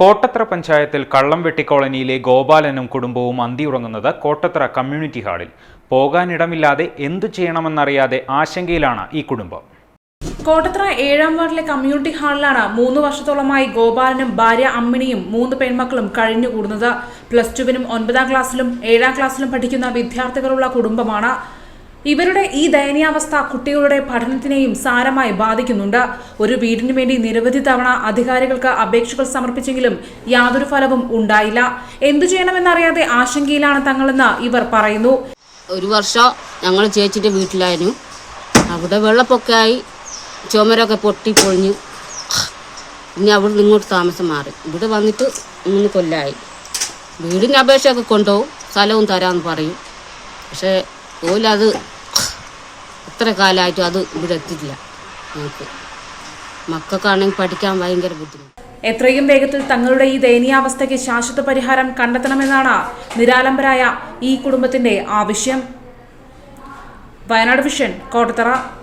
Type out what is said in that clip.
കോട്ടത്തറ പഞ്ചായത്തിൽ കള്ളംവെട്ടി കോളനിയിലെ ഗോപാലനും കുടുംബവും അന്തിയുറങ്ങുന്നത് കോട്ടത്ര കമ്മ്യൂണിറ്റി ഹാളിൽ. പോകാനിടമില്ലാതെ എന്തു ചെയ്യണമെന്നറിയാതെ ആശങ്കയിലാണ് ഈ കുടുംബം. കോട്ടത്ര ഏഴാം വാർഡിലെ കമ്മ്യൂണിറ്റി ഹാളിലാണ് മൂന്ന് വർഷത്തോളമായി ഗോപാലനും ഭാര്യ അമ്മിണിയും മൂന്ന് പെൺമക്കളും കഴിഞ്ഞുകൂടുന്നത് പ്ലസ് ടുവിനും ഒൻപതാം ക്ലാസ്സിലും ഏഴാം ക്ലാസ്സിലും പഠിക്കുന്ന വിദ്യാർത്ഥികളുള്ള കുടുംബമാണ് ഇവരുടെ ഈ ദയനീയാവസ്ഥ കുട്ടികളുടെ പഠനത്തിനെയും സാരമായി ബാധിക്കുന്നുണ്ട്. ഒരു വീടിനു വേണ്ടി നിരവധി തവണ അധികാരികൾക്ക് അപേക്ഷകൾ സമർപ്പിച്ചെങ്കിലും യാതൊരു ഫലവും ഉണ്ടായില്ല. എന്തു ചെയ്യണമെന്നറിയാതെ ആശങ്കയിലാണ് തങ്ങളെന്ന് ഇവർ പറയുന്നു. ഒരു വർഷം ഞങ്ങൾ ചേച്ചിന്റെ വീട്ടിലായിരുന്നു. അവിടെ വെള്ളപ്പൊക്കമായി ചുമരൊക്കെ പൊട്ടി പൊളിഞ്ഞു. ഇനി അവിടെ നിന്ന് ഇങ്ങോട്ട് താമസം മാറി. ഇവിടെ വന്നിട്ട് മൂന്ന് കൊല്ലായി. വീടിന് അപേക്ഷയൊക്കെ കൊണ്ടുപോകും. സ്ഥലവും തരാമെന്ന് പറയും. പക്ഷേ ഓലത് എത്ര കാലമായിട്ടും അത് ഇവിടെ എത്തിയില്ല നമുക്ക്. മക്കൾക്കാണെങ്കിൽ പഠിക്കാൻ ഭയങ്കര ബുദ്ധിമുട്ട്. എത്രയും വേഗത്തിൽ തങ്ങളുടെ ഈ ദയനീയാവസ്ഥയ്ക്ക് ശാശ്വത പരിഹാരം കണ്ടെത്തണമെന്നാണ് നിരാലംബരായ ഈ കുടുംബത്തിന്റെ ആവശ്യം. വയനാട് വിഷൻ കോട്ടത്തറ.